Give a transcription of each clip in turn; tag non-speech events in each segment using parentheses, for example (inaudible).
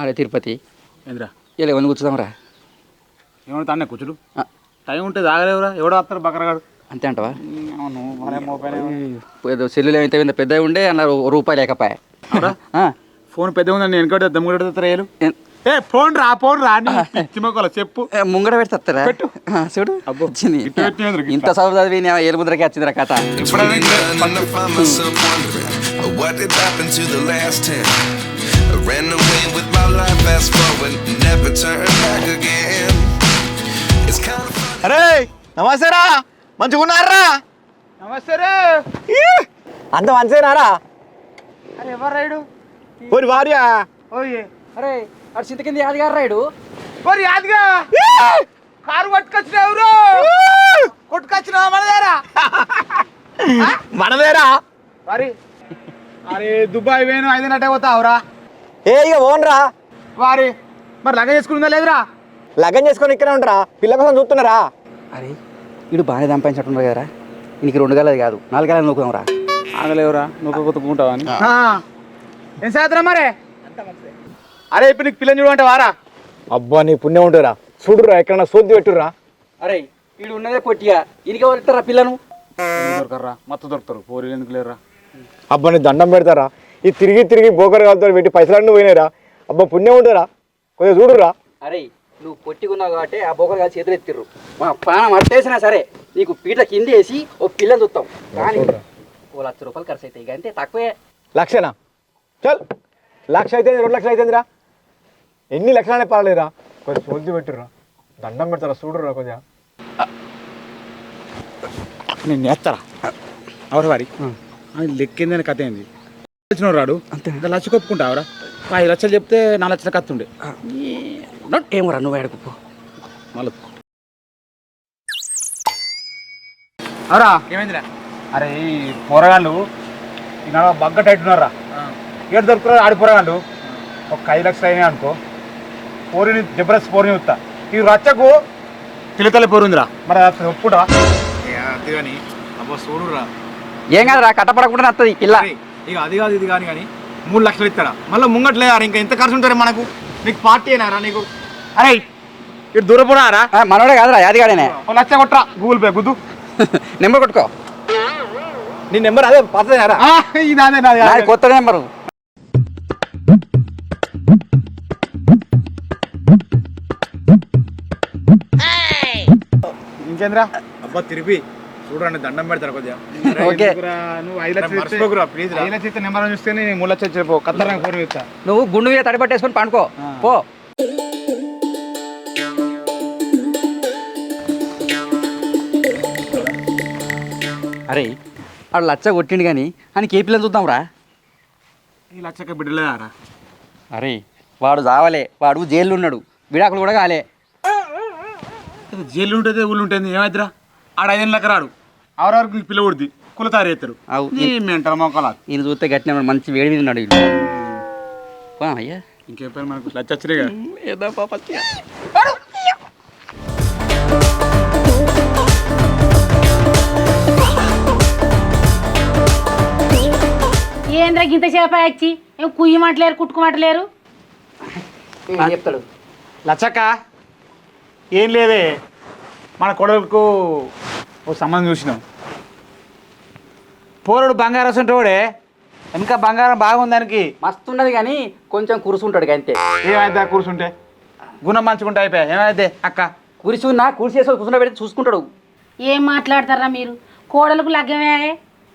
అరే తిరుపతి. ఏంద్రా? ఇలా వంద కూర్చుదాంరా? ఏమన్నా తానే కూర్చుడు. టైం ఉంటే తాగలేవురా ఎవడో వస్తారు బకరగాడు. అంతే అంటవా? సెల్లులు ఏమైతే ఇంత పెద్దగా ఉండే అన్నారు రూపాయి లేకపోయా? ఆ, ఫోన్ పెద్ద ఉందండి వెనకటి దమ్ముగడ రేలు ఏ- ఏ ఫోన్ రా ఫోన్ రా మొక్కల చెప్పు. ముంగడ పెడతారా చూడు. పెట్టినందుకు ఇట్లా. ఇంత చదువు చదివి ఏలు ముద్రకి వచ్చిందిరా కథ. Ran away with my life, fast forward, never turn back again. It's kind of fun. అరే నమస్తేరా మంచిగా ఉన్నారా? నమస్తే రే. అంత మంచిదేనారా అరే ఎవరు రైడు? ఓరి భార్య ఓయే అరే అటు చింత కింద యాదగారు రాయుడు మరి యాదిగా కారు పట్టుకొచ్చినావు ఎవరు? కొట్టుకొచ్చినావా మన దగ్గర? (laughs) మనదేరా మరి? అరే దుబాయ్ వేను ఐదునట్టే పోతావురా. ఏ ఇక ఓన్రా వారి మరి లగ చేసుకుందా లేదురా? లగ్గం చేసుకొని ఇక్కడే ఉంటారా పిల్ల కోసం చూస్తున్నారా? అరే వీడు బాగానే సంపాదించినట్టున్నారు కదరా. నీకు రెండు గలది కాదు నాలుగు గలది నూకుదాం రా ఆగలేవురా కొట్టుకుంటావా అని. ఏం చేద్దాం మరే? అరే ఇప్పుడు నీకు పిల్లని చూడమంటే వారా? అబ్బా నీ పుణ్యం ఉంటుందిరా. చూడురా ఎక్కడన్నా సోద్ది పెట్టుర్రా. అరే వీడు ఉన్నదే పొట్టిగా. ఇనికి ఎవరు ఇస్తారా పిల్లను? దొరకరా మత్తు దొరుకుతారు పోరీలు ఎందుకు లేరురా? అబ్బా నీ దండం పెడతారా? ఈ తిరిగి తిరిగి బోకర్ కాలుతో పెట్టి పైసలన్నీ పోయినాయిరా. అబ్బా పుణ్యం ఉంటుందిరా. కొద్దిగా చూడురా అరే నువ్వు పొట్టిగున్నావు కాబట్టి ఆ బోకరు కాదు చేతులు ఎత్తిర్రు. మా పానం అట్టేసినా సరే నీకు పీట కింద వేసి ఓ పిల్లని చూస్తాం. కానీ ఓ లక్ష రూపాయలు ఖర్చు అవుతాయి ఇక అంతే తక్కువే. లక్షనా? చల్. లక్ష అయితే రెండు లక్షలు అవుతుందిరా ఎన్ని లక్షలనే పర్లేదురా కొద్దిగా సోద్ది పెట్టుర్రా. దండం పెడతారా? చూడురా కొద్దిగా. నేను నేస్తారా? అవరు వారి. లెక్కిందని కథ ఏంది? వచ్చిన రాడు. లక్ష కొప్పుకుంటావరా ఐదు లక్షలు చెప్తే నాలుగు లక్షల కత్తి ఉండే ఏమరా నువ్వు ఎడకు మళ్ళీ. అవరా ఏమైందిరా అరే ఈ పోరగాళ్ళు ఈ నడవ బగ్గ టైట్ ఉన్నారా? ఏడు దొరుకుతారు? ఆడి పోరగాళ్ళు? ఒక ఐదు లక్షలు అయినాయి అనుకో. పోరిని జబర్దస్త్ పోరిని వస్తా ఈ రచ్చకు తిలతల్లి పోరుందిరా మరి అది ఒప్పుడా కానీ అబ్బో చూడురా. ఏం కాదురా కట్టపడకుండా వస్తుంది పిల్ల ఇక అది కాదు ఇది కానీ కానీ మూడు లక్షలు ఇస్తారా మళ్ళీ ముంగట్లే ఇంకా ఎంత ఖర్చు ఉంటారు మనకు? నీకు పార్టీ అయినారా నీకు? అరే ఇటు దూరపోనారా ఆ, మనోడే కాదురా యాదిగాడేనే. లక్ష కొట్టరా గూగుల్ పే గుద్దు. (laughs) నెంబర్ కొట్టుకో. నీ నెంబర్ అదే పాతదేనారా ఆ, ఇది అదే నాది నాది కొత్త నెంబరు. ఇంకేంద్రా? అబ్బా తిరిపి చూడండి దండం పెడతారు కొద్దిగా. (laughs) ఓకే. నువ్వు ఐదు లక్షలు మర్చిపోకురా ప్లీజ్ ఐదు లక్షలు ఇస్తే నెంబర్ చూస్తే నేను మూడు లక్షలు చెప్పు కత్తరా ఫోన్ ఇస్తా నువ్వు గుండు మీద తడిపట్టేసుకొని పండుకో. పో. అరే వాడు లచ్చ కొట్టిండు కానీ ఆయనకి ఏ పిల్లని చూద్దాంరా? ఈ లక్షకి బిడ్డలేదారా అరే వాడు చావలే వాడు జైల్లో ఉన్నాడు విడాకులు కూడా కాలే. జైలు ఉంటుంది ఊళ్ళు ఉంటుంది ఏమైద్దిరా? ఆడ ఐదు లెక్క రాడు. ఆరు నీకు పిల్ల కొడుద్ది కులతారు ఎత్తారు మెంటల్ మొక్కలా ఈయన చూస్తే గట్టిన మంచి వేడి మీద ఉన్నాడు అయ్యా. ఇంకేం పేరు మనకు? లచ్చ వచ్చినాయి కదా ఏదో పాపత్య ఏంద్రా గింత చేప వచ్చి ఏం కుయ్యమంటలేరు కుట్టుకోమంటలేరు చెప్తాడు? లచ్చక్క ఏం లేదే. మన కొడుకు ఓ సంబంధం చూసినాం. పోరుడు బంగారం వస్తుంటే ఇంకా బంగారం బాగుంది దానికి. మస్తు ఉన్నది కానీ కొంచెం కురుసుంటాడు అంతే. ఏమైతే కూర్చుంటే గుణం మంచుకుంటే అయిపోయా. ఏమైతే అక్క? కురిసున్నా కురిసేసి కూర్చుండ పెట్టి చూసుకుంటాడు. ఏం మాట్లాడతారా మీరు? కోడలకు లగ్గమే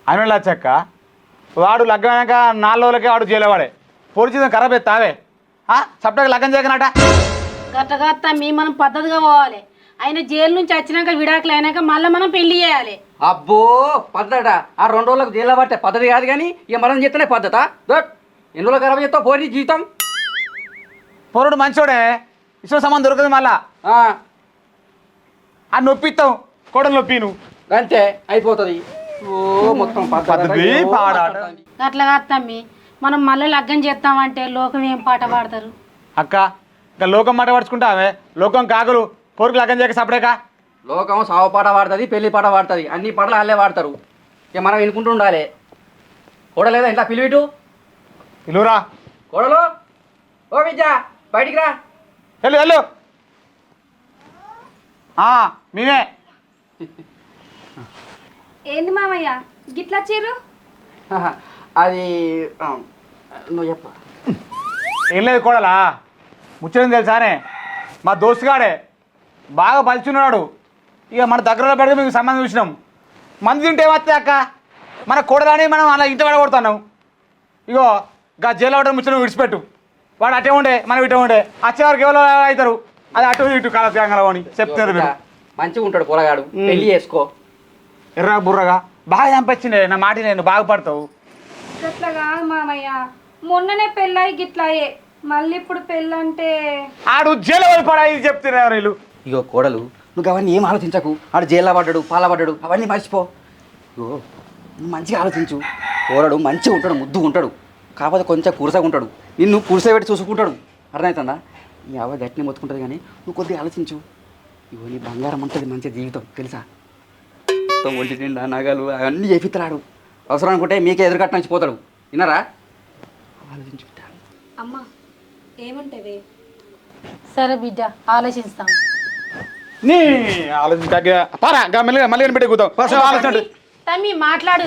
అని లచ్చక్క వాడు లగ్గమైనాక నాలుగు రోజులకే వాడు జైలవాడే. పొడిచి ఖరాబ్ ఎత్తావే సప్టకి లగ్గం చేయకనట. గట్టగా తమ్మి మనం పద్ధతిగా పోవాలి. ఆయన జైలు నుంచి వచ్చినాక విడాకులు అయినాక మళ్ళీ మనం పెళ్ళి చేయాలి. అబ్బో పద్ధత. ఆ రెండు రోజులకు జైల్లో పట్టే పద్ధతి కాదు కానీ ఇక మనం చెప్తేనే పద్ధత. దట్ ఎన్ని రోజులు ఖరాబ్ చేస్తావు పోనీ జీవితం? పొరుడు మంచోడే. ఇష్టం సంబంధం దొరకదు మళ్ళా. ఆ, ఆ నొప్పిస్తాం కోడలు నొప్పి నువ్వు అంతే అయిపోతుంది. ఓ మొత్తం పద్ధతి. మాట్లాడతాంది. గట్లగా తమ్మి. మనం మళ్ళీ లగ్గం చేస్తామంటే లోకం ఏం పాట పాడతారు? అక్క ఇంకా లోకం మాట పడుచుకుంటావే. లోకం కాకులు పొరుగు లగ్గం చేయక సపడేక లోకం సావు పాట పాడుతుంది పెళ్ళి పాట పాడుతుంది అన్ని పాటలు వాళ్ళే వాడతారు ఇక మనం వినుకుంటూ ఉండాలి. కూడలేదా ఇంట్లో పిలివిటు? పిలువురా. కూడలు? ఓ విద్య బయటికి రా. వెళ్ళు వెళ్ళు. ఆ, మేమే. ఏంది మామయ్య గిట్లా చీరు అది ఆ, నువ్వు చెప్ప. ఏం లేదు కూడలా. ముచ్చడం తెలుసానే. మా దోస్తుగాడే బాగా బలిచున్నాడు ఇక మన దగ్గరలో పెడితే మీకు సంబంధం చూసినాం. మంది తింటే వస్తే అక్క? మన కూడలని మనం అలా ఇంటి పడ కొడుతున్నాం ఇగో గా జైలు అవడం ముచ్చడం విడిచిపెట్టు. వాడు అటే ఉండే మనం ఇటే ఉండే. వచ్చేవారికి ఎవరో అవుతారు? అది అటు ఇటు కాల త్యాంగలో అని చెప్తున్నారు మీరు. మంచిగా ఉంటాడు పొలగాడు. పెళ్ళి చేసుకో. ఎర్ర బుర్రగా. బాగా చంపచ్చిండే నా మాట నేను బాగుపడతావు గట్లా కాదు మామయ్య. మొన్ననే పెళ్ళాయి గిట్లాయే. మళ్ళీ ఇప్పుడు పెళ్ళంటే ఆడు జైలు పడా ఇది చెప్తున్నారు వీళ్ళు. ఇగో కోడలు నువ్వు అవన్నీ ఏం ఆలోచించకు. ఆడు జైల్లో పడ్డాడు పాల పడ్డాడు అవన్నీ మర్చిపో. ఓ నువ్వు మంచిగా ఆలోచించు. పోరాడు మంచిగా ఉంటాడు ముద్దుగా ఉంటాడు. కాకపోతే కొంచెం కురసగా ఉంటాడు. నిన్ను కురసబెట్టి చూసుకుంటాడు. అర్థమవుతుందా ఈ అవ్వ గట్టిని మొత్తుకుంటుంది కానీ నువ్వు కొద్దిగా ఆలోచించు. ఇవో నీ బంగారం ఉంటుంది మంచి జీవితం తెలుసా? మొత్తం ఒంటి నిండా నగలు అవన్నీ చేపిస్తాడు అవసరం అనుకుంటే మీకే ఎదురుకట్ట నుంచి పోతాడు. విన్నారా? ఆలోచించు బిడ్డ. ఏమంటే సరే బిడ్డ ఆలోచిస్తాం. నీ ఆలోచించ పారా గా మెల్లిగా మళ్ళీ పెట్టి కూతాం ఆలోచన తమ్మి మాట్లాడు.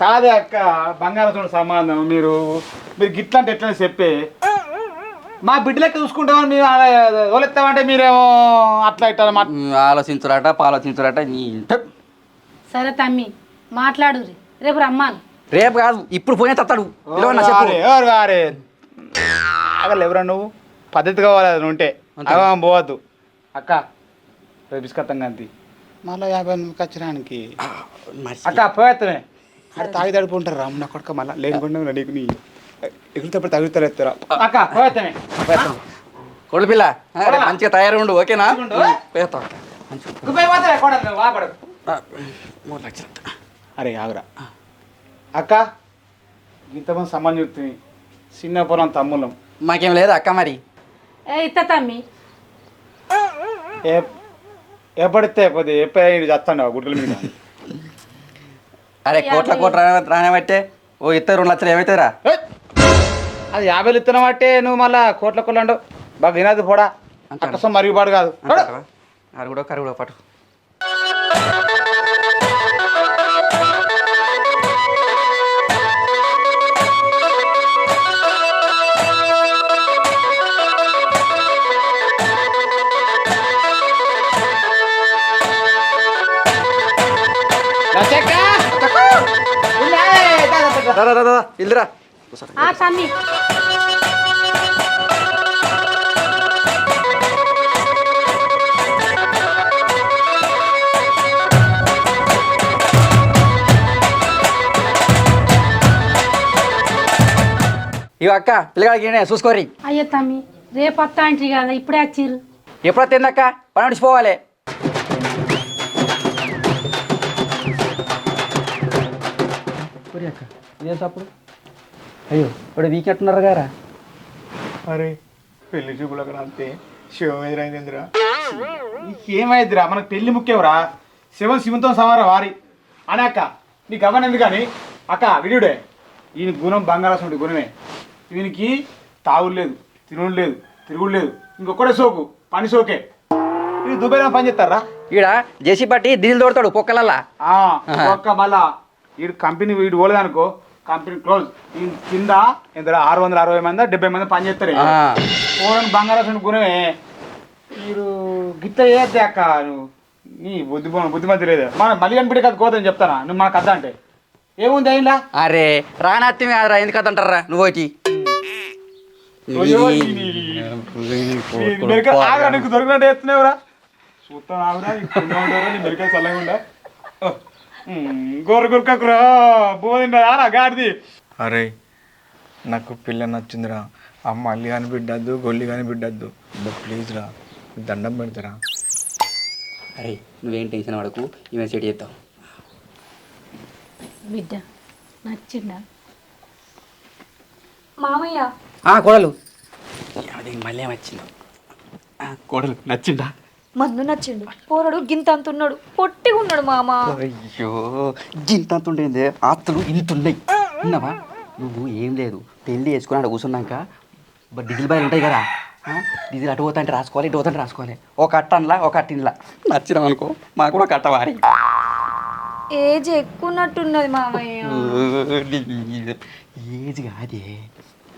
కాదే అక్క బంగారంతో సంబంధం. మీరు మీరు గిట్లా అంటే ఎట్లా చెప్పే? మా బిడ్డలెక్క చూసుకుంటామని మేము వదిలేస్తామంటే మీరేమో అట్లా ఇట్లా ఆలోచించురాట పాలోచించురాట నీ ఇంట సరే తమ్మి మాట్లాడు రేపు రమ్మాను. రేపు కాదు ఇప్పుడు పోయిన తత్తాడు ఎవరు ఎవరా నువ్వు? పద్ధతి కావాలి అది ఉంటే. అలా పోవద్దు. అక్క రేపు ఇసుకత్తం కంతి. మళ్ళీ యాభై మందికి వచ్చడానికి మర్చి. అక్క పోయేత్తమే అక్కడ తాగి తడుపు ఉంటారు రామ్మ కొడుక మళ్ళీ. లేకుండా నీకు నీ ఎగురుతప్పుడు తగులుతారు ఎత్తారా అక్క పోయేత్తమే కొడు పిల్ల. మంచిగా తయారు ఉండు ఓకేనా పోతాం మూడు లక్షలు అరే ఆగురా. అక్క ఇంతమంది సంబంధం చెప్తుంది చిన్న పొలం తమ్ముళ్ళం. మాకేం లేదా అక్క మరి. ఇత్త తమ్మి. ఏ ఎప్పటితే పోతే ఎప్పుడు చేస్తాను గుడ్డల మీద. అరే కోట్ల కోట్ల రానబట్టే ఓ ఇద్దరు రెండు లక్షలు ఏమవుతారా ఏయ్! అది యాభైలు ఇస్తున్నాం అంటే నువ్వు మళ్ళా కోట్ల కొల్లండు బాగా వినాది పోడా. అక్కసం మరుగుపాడు కాదు. అరుగుడో కరుగుడో పట్టు ఇల్లురా. తమ్మి. ఇవి అక్క పిల్లగాడికి చూసుకోరి అయ్యో తమ్మి రేపు వస్తా అంటారు కదా ఇప్పుడే వచ్చిర్రు. ఎప్పుడు వస్తుంది అక్క పని నడిచిపోవాలి అక్క? ఇదేం తప్పుడు అయ్యో ఇప్పుడు వీకెట్టున్నారు గారా? అరే పెళ్ళి చూపులు అక్కడ అంతే శివం ఎదురైందిరా ఏమైందిరా? మనకు పెళ్ళి ముఖ్యంరా శివం శివంతో సమారా వారి. అని అక్క నీకు గమనం ఎందుకు కానీ అక్క విడియుడే ఈయన గుణం బంగారాసం గుణమే. ఈయనకి తాగుడు లేదు తిరుగుడు లేదు తిరుగుడు లేదు. ఇంకొకటే సోకు పని సోకే. ఇది దుబాయ్లో పని చేస్తారా? ఈడ జేసీ పట్టి దిల్ తోడతాడు పొక్కలల్లా. ఆ, ఒక్క మళ్ళా. వీడు కంపెనీ వీడు పోలేదనుకో కంపెనీ క్లోజ్. ఈ కింద ఎంత ఆరు వందల అరవై మంది డెబ్బై మంది పని చేస్తారు ఆ. పోవడం బంగారం గుణమే మీరు గిట్ల చేస్తే అక్క నువ్వు. నీ బుద్ధి బుద్ధిమంతి లేదు. మన మళ్ళీ కనిపెట్టే కథ కోదని చెప్తానా? నువ్వు మన కథ అంటే. ఏముంది అయిందా? అరే రానత్తిమే రా ఎందుకు అంటారా నువ్వు వచ్చి నీకు దొరికినట్టు ఎత్తున్నావురా? చూస్తాను నీ మెరికలు చల్లగా ఉండా గొర్రె గురకకురా బోధిండా రా గాడిది. అరే నాకు పిల్ల నచ్చిందిరా. అమ్మ అల్లి కానీ బిడ్డద్దు గొల్లి కానీ బిడ్డద్దు. ప్లీజ్ రా దండం పెడతారా. అరే నువ్వేం టెన్షన్ పడకు ఈమె సెట్ చేద్దాం. బిడ్డ నచ్చిందా? మామయ్య. ఆ కోడలు. అది మళ్ళీ ఏమొచ్చింది ఆ, కోడలు నచ్చిందా? మందు నచ్చిండు. పోరడు గింత అంతున్నాడు పొట్టిగా ఉన్నాడు మామ. అయ్యో గింత ఉండేది ఆస్తులు ఇంత ఉన్నాయి విన్నావా నువ్వు ఏం లేదు. పెళ్ళి చేసుకుని అక్కడ కూర్చున్నాక డీజిల్ బాయ్ ఉంటాయి కదా. డీజిల్ అటు పోతుంటే రాసుకోవాలి ఇటు పోతుంటే రాసుకోవాలి. ఒక అట్ట అనలా ఒక అట్ట ఇంట్లో నచ్చినాం అనుకో మాకు కూడా కట్ట వారి. ఏజ్ ఎక్కువన్నట్టున్నది మామయ్య. ఏజ్ కాదే.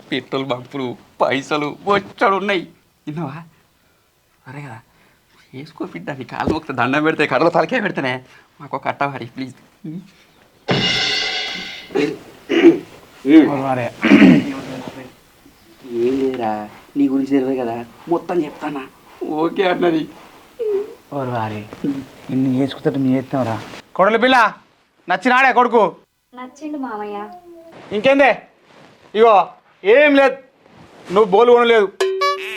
పెట్రోల్ బంకులు పైసలు బొచ్చడు ఉన్నాయి. విన్నావా? అరే కదా. వేసుకో బిడ్డ నీ కాళ్ళు ఒక దండం పెడితే కడలో తలకే పెడితేనే. మాకు ఒక కట్ట వారి ప్లీజ్ ఏం లేదురా నీ గురించి తెలియదు కదా మొత్తం చెప్తానా? ఓకే అన్నది. ఓరు వారి ఇన్ని చేసుకుంటే మీ చేస్తాంరా. కొడలు పిల్ల నచ్చినాడే కొడుకు? నచ్చిండు మామయ్య. ఇంకేందే? ఇగో ఏం లేదు. నువ్వు బోలు కొనలేదు.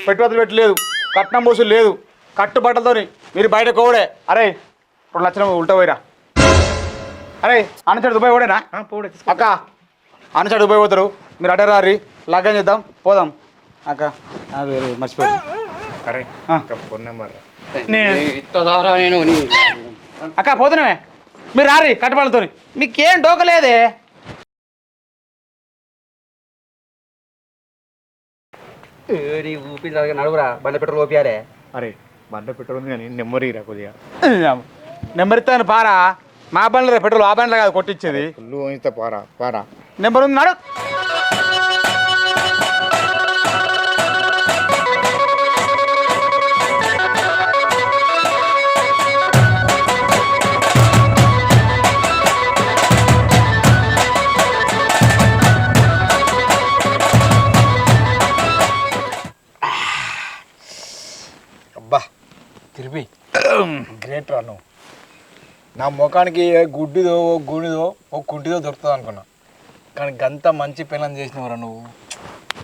పెట్టుబడులు పెట్టలేదు. కట్నం పోసులు లేదు. కట్టుబట్టలతోని మీరు బయట కోవడే అరే రెండు లక్షలు ఉల్టా పోయిరా. అరే అనచాడు దుబాయ్ పోడేనా? అక్క అనచాడు దుబాయ్ పోతారు. మీరు అడే రారి లగ్గం చేద్దాం పోదాం. అక్క మర్చిపోయి అరే ఆ. ఫోన్ నెంబర్ నేను అక్క పోతున్నామే మీరు రారి కట్టుబడులతోని మీకేం డోకలేదే నీ ఊపి నడుగురా బండ పెట్రోల్ ఓపియారే. అరే బండ పెట్రోల్ ఉంది కానీ నెంబర్ ఇరా కొద్దిగా. నెంబర్ ఇస్తాను పారా. మా బండ్ల పెట్రోల్ ఆ బండ్ల కాదు కొట్టించేది. ఫుల్ పోయిస్తా పారా పారా. నెంబర్ ఉంది నాడు. నా ముఖానికి ఏ గుడ్డిదో ఓ గుడిదో ఓ కుంటిదో దొరుకుతుంది అనుకున్నా. కానీ గంత మంచి పిల్లని చేసినవరా నువ్వు?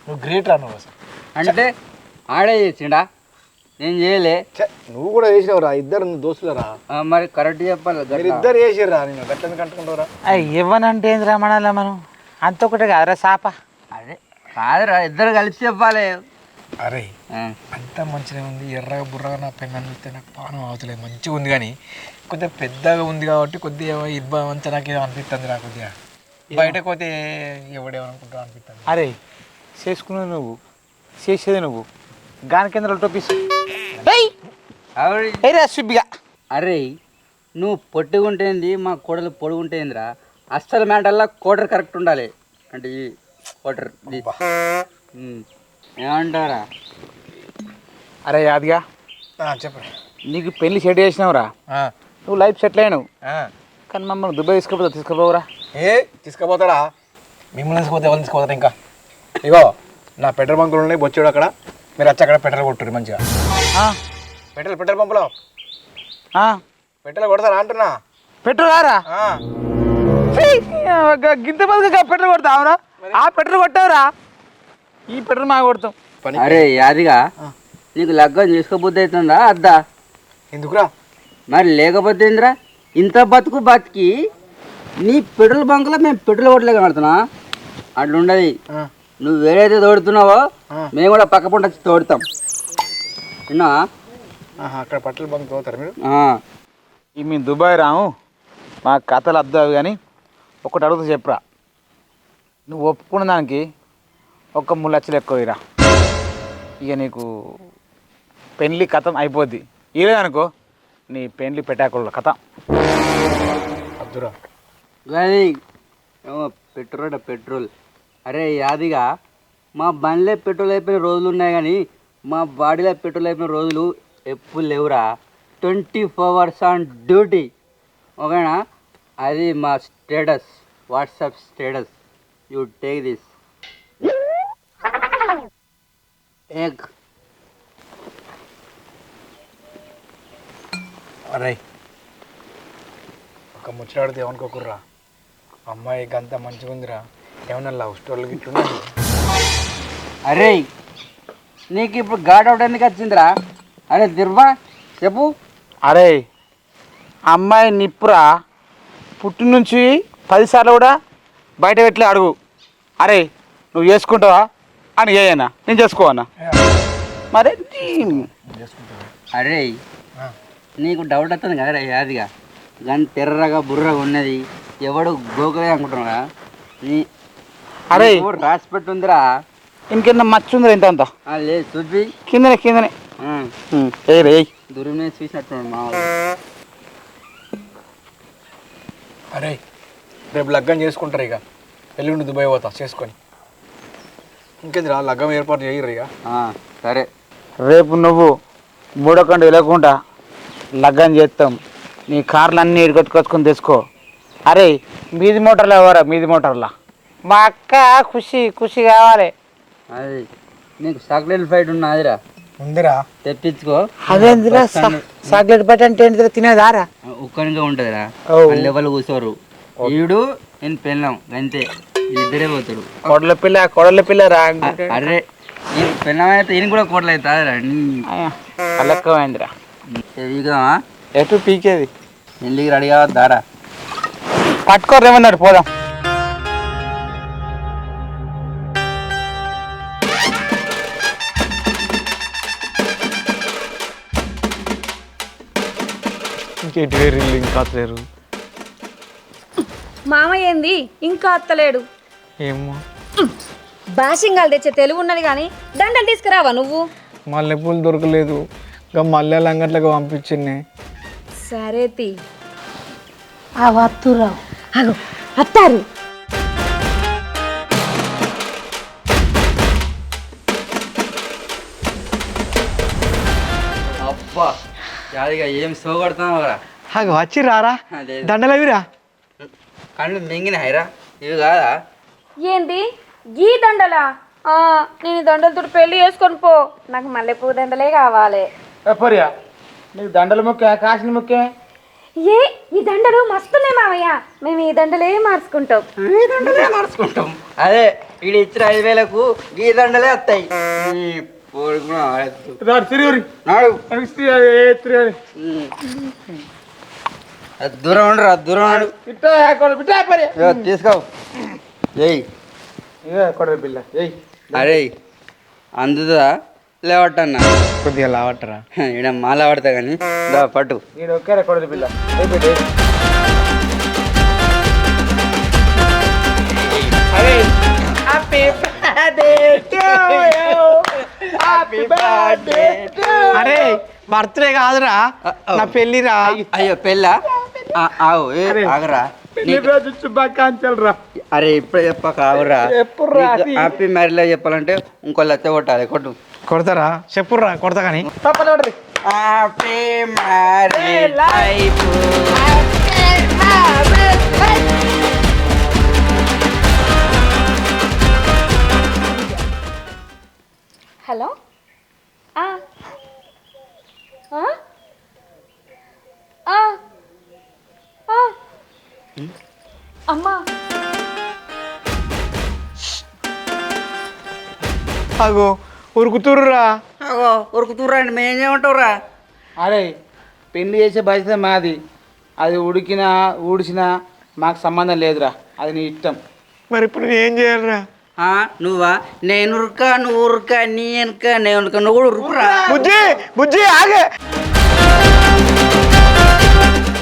నువ్వు గ్రేట్ రా నువ్వు అసలు. అంటే ఆడే చేసిండా? నేను చేయలే. ఛే, నువ్వు కూడా చేసినవరా? ఇద్దరు దోస్తులరా? ఆ, మరి కరెక్ట్ చెప్పాలి మీరు గట్లా. ఇద్దరు చేసిర్రా? నేను గట్ల ఎందుకు అంటుకుంటావురా ఇవ్వనంటే ఏంది రమణాల మనం? అంత ఒకటే కాదురా సాప. అదే కాదురా ఇద్దరు కలిసి చెప్పాలి. అరే అంత మంచిగా ఉంది. ఎర్రగా బుర్రగా నా పెన్ అనిపిస్తే నాకు పానం అవతలేదు. మంచిగా ఉంది కానీ కొద్దిగా పెద్దగా ఉంది కాబట్టి కొద్దిగా ఇబ్బ అంత నాకు ఏదో అనిపిస్తుంది రా కొద్దిగా. బయటకు పోతే ఎవడేమనుకుంటా అనిపిస్తుంది అరే చేసుకునేది నువ్వు. చేసేది నువ్వు. గాని కింద టోపీస్ ఆవిడ ఏరా సుబ్బిగా. అరే నువ్వు పొట్టుగుంటేంది మా కోడలు పొడుగుంటేందిరా? అస్సలు మ్యాటల్లా కోటర్ కరెక్ట్ ఉండాలి. అంటే ఈ కోటర్. ఏమంటారా అరే యాదిగా చెప్పండి నీకు పెళ్ళి సెట్ చేసినావురా. నువ్వు లైఫ్ సెటిల్ అయినావు కానీ మమ్మల్ని దుబాయ్ తీసుకుపోతా తీసుకుపోవురా? ఏ తీసుకుపోతారా మిమ్మల్ని తీసుకుపోతే ఎవరు తీసుకుపోతారా ఇంకా? ఇగో నా పెట్రోల్ బంకులు ఉన్నాయి బొచ్చాడు అక్కడ. మీరు వచ్చి అక్కడ పెట్రోల్ కొట్టుర్రు మంచిగా. పెట్రోల్ పెట్రోల్ పంపులో పెట్రోల్ కొడతారా అంటున్నా? పెట్రోల్ రారా ఆ. గింత బతుకు పెట్రోల్ కొడతావురా? ఆ పెట్రోల్ కొట్టావురా? ఈ పెట్రోల్ మా కొడతాం. అరే యాదిగా నీకు లగ్గం చేసుకోబుద్ధి అవుతుందా అద్దా? ఎందుకురా? మరి లేకపోతే ఏందిరా? ఇంత బతుకు బతికి నీ పెట్రోల్ బంకులో మేము పెట్రోల్ కొట్టలే కనబడుతున్నా అట్లుండదు. నువ్వు వేరైతే తోడుతున్నావో మేము కూడా పక్క పంట వచ్చి తోడుతాం. విన్నా? అక్కడ పెట్రోల్ బంక్ పోతారు మీరు? ఈ మేము దుబాయ్ రాము మా కథలు అద్దావు కానీ ఒకటి అడుగుతా చెప్పురా. నువ్వు ఒప్పుకున్న దానికి ఒక్క మూడు లక్షలు ఎక్కువ ఇరా ఇక నీకు పెళ్ళి కథం అయిపోద్ది. ఇలేదనుకో నీ పెళ్ళి పెట్టాకుల కథ. అద్దురా. గది ఏమో పెట్రోల్ పెట్రోల్. అరే యాదిగా మా బండిలో పెట్రోల్ అయిపోయిన రోజులు ఉన్నాయి కానీ మా బాడీలో పెట్రోల్ అయిపోయిన రోజులు ఎప్పుడు లేవురా. Twenty four hours on duty. ఓకేనా? అది మా status WhatsApp status. You take this. Egg అరే ఒక ముచ్చటాడితే ఏమనుకోకుర్రా? అమ్మాయి గంత మంచిగా ఉందిరా ఏమన్నా లవ్ స్టోరీలు గిట్లున్నా అరే నీకు ఇప్పుడు గాడ్ ఎందుకు వచ్చిందిరా? అరే దిర్వా చెప్పు. అరే అమ్మాయి నిప్పురా. పుట్టి నుంచి పదిసార్లు కూడా బయట పెట్టి అడుగు. అరే నువ్వు చేసుకుంటావా? అని ఏయన్నా నేను చేసుకోవన్నా మరి అరే నీకు డౌట్ వస్తుంది కదా యాదిగా. కానీ తెర్రగా బుర్రగా ఉన్నది ఎవడు గోకలే అనుకుంటున్నావు కదా నీ అరే. రాసి పెట్టుందిరా. ఇంకెన్న మచ్చు ఉందిరా ఇంత అంత. లేదు చూపి. కిందనే కిందనే. ఏ రే దుర్మే చూసినట్టు మా అరే రేపు లగ్గం చేసుకుంటారు ఇక. ఎల్లుండి దుబాయ్ పోతా చేసుకొని. ఇంకేందిరా లగ్గం ఏర్పాటు చేయరు ఇక. సరే. రేపు నువ్వు మూడో కండు వెళ్ళకుండా లగ్గం చేస్తాం నీ కార్లు అన్నీ ఇరుకొచ్చుకొచ్చుకొని తెచ్చుకో. అరే మీది మోటార్లు ఎవరా? మీది మోటార్లా? మా అక్క ఖుషి ఖుషి కావాలి. అది నీకు చాక్లెట్ ఫైట్ ఉన్నదిరా ఉందిరా. తెప్పించుకో. అదేందిరా చాక్లెట్ బట్ అంటే ఏంటిరా తినేదారా? ఒక్కనిగా ఉంటుందిరా. లెవెల్ కూర్చోరు ఈడు నేను పెళ్ళాం. అంతే ఇద్దరే పోతాడు కొడల పిల్ల కొడల పిల్ల రా అరే ఈ పెళ్ళాం అయితే ఈయన కూడా కోట్లు అవుతారా కలక్కమైందిరా ఇక ఎటు పీకేది? ఇంటికి రెడీ కావద్దారా పట్టుకోరేమన్నాడు పోదాం. ఇంకేంటి వేరు ఇంకా లేరు మామ ఏంది? ఇంకా అత్తలేడు. ఏమో. బాషింగాలు తెచ్చే తెలుగు ఉన్నది కానీ దండలు తీసుకురావా నువ్వు? మల్లెపూలు దొరకలేదు. ఇంకా మల్లె లంగట్లకు పంపించింది. సరే తి. ఆ వత్తురావు అగో అత్తారు అబ్బా యాదిగా ఏం సోగొడతావు రా? హాగా వచ్చి రారా అదే దండలు అవిరా? కళ్ళు మింగిన హైరా ఇవి కాదా? ఏంది? గీ దండలా? ఆ, నేను ఈ దండలతో పెళ్ళి చేసుకొని పో. నాకు మల్లెపూ దండలే కావాలి. పోరియా? నీకు దండలు ముఖ్య కాసిన ముఖ్యమే ఏ ఈ దండలు మస్తున్నాయి మామయ్య మేము ఈ దండలే మార్చుకుంటాం. ఈ దండలే మార్చుకుంటాం? అదే ఈడు ఇచ్చిన ఐదు వేలకు ఈ దండలే వస్తాయి. దూరం ఉండరు దూరం ఉండు. ఇగో తీసుకో. ఏయ్. కొడల పిల్ల ఏయ్. అరే అందుదా? లేవట్టన్నా. కొద్దిగా లావట్టరా? ఈడ మాల పడతా కానీ దా పట్టు. నేను ఒక్కరే కొడల పిల్ల. అయిపోయి అరే బర్త్డే కాదురా. నా పెళ్ళిరా. అయ్యో పెళ్ళ? ఆవు ఏ ఆగరా. అరే ఇప్పుడే చెప్పక నీకు హ్యాపీ మ్యారేజ్ చెప్పాలంటే ఇంకో లచ్చ కొట్టాలి కొట్టు. కొడతారా చెప్పుర్రా కొడతా కానీ మ్యారేజ్ హలో ఆ. ఆ? ఆ. ఆ. అమ్మా అగో ఉరుకుతుర్రా ఉరుకుతుర్రండి మేము చేయమంటావురా అరే పెళ్ళి చేసే బాధ్యత మాది. అది ఉడికినా ఊడిసినా మాకు సంబంధం లేదురా. అది నీ ఇష్టం. మరి ఇప్పుడు నేను ఏం చేయాలరా? ఆ, నువ్వా? నేను ఉరుక నువ్వు ఉరుక నీ వెనుక నేను ఉరుక నువ్వు కూడా ఉరుకురా. బుజ్జి బుజ్జి ఆగే.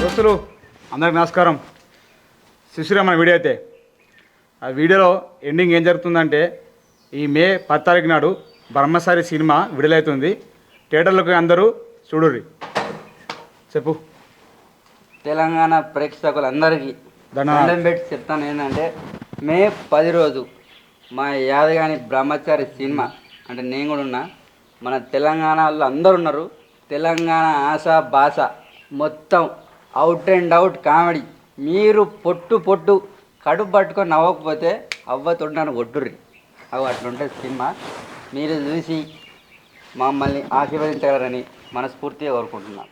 దోస్తులు అందరికి నమస్కారం. శిశురామన్ వీడియో అయితే. ఆ వీడియోలో ఎండింగ్ ఏం జరుగుతుందంటే ఈ మే పది తారీఖు నాడు బ్రహ్మసారి సినిమా విడుదలవుతుంది థియేటర్లకు అందరూ చూడుర్రి. చెప్పు. తెలంగాణ ప్రేక్షకులందరికీ. దండం పెట్టి చెప్తాను ఏంటంటే మే పది రోజు మా యాదగాని బ్రహ్మచారి సినిమా అంటే నేను కూడా ఉన్నా మన తెలంగాణలో అందరు ఉన్నారు. తెలంగాణ ఆశ భాష మొత్తం అవుట్ అండ్ అవుట్ కామెడీ. మీరు పొట్టు పొట్టు కడుపు పట్టుకొని నవ్వకపోతే అవ్వతోటి నన్ను కొట్టుర్రి అవి అట్లుంటుంది సినిమా. మీరు చూసి మమ్మల్ని ఆశీర్వదించగలరని మనస్ఫూర్తిగా కోరుకుంటున్నాను